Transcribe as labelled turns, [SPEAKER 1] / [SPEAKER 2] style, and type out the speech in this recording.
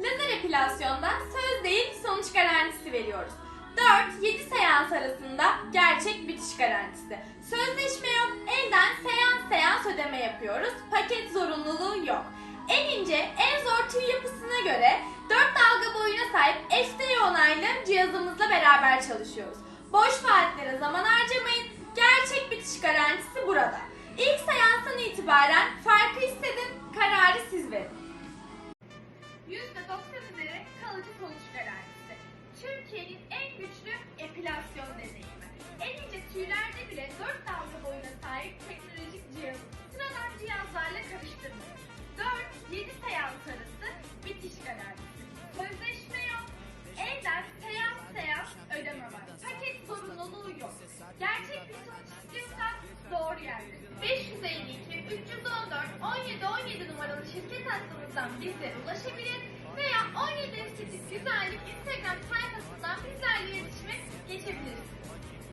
[SPEAKER 1] Lazer epilasyonda söz değil sonuç garantisi veriyoruz. 4-7 seans arasında gerçek bitiş garantisi. Sözleşme yok, elden seans seans ödeme yapıyoruz. Paket zorunluluğu yok. En ince, en zor tüy yapısına göre 4 dalga boyuna sahip FDA onaylı cihazımızla beraber çalışıyoruz. Boş vaatlere zaman harcamayın. Gerçek bitiş garantisi burada. İlk seanstan itibaren Türkiye'nin en güçlü epilasyon deneyimi. En ince tüylerde bile 4 dalga boyuna sahip teknolojik cihaz. Sıradan cihazlarla karıştırmayın. 4-7 seans arası bitiş garantisi. Sözleşme yok. Elden seans seans ödeme var. Paket zorunluluğu yok. Gerçek bir sonuç istiyorsan doğru yerde. 552 314 17 17 numaralı şirket hattımızdan bizlere ulaşabilir veya 17 estetik güzellik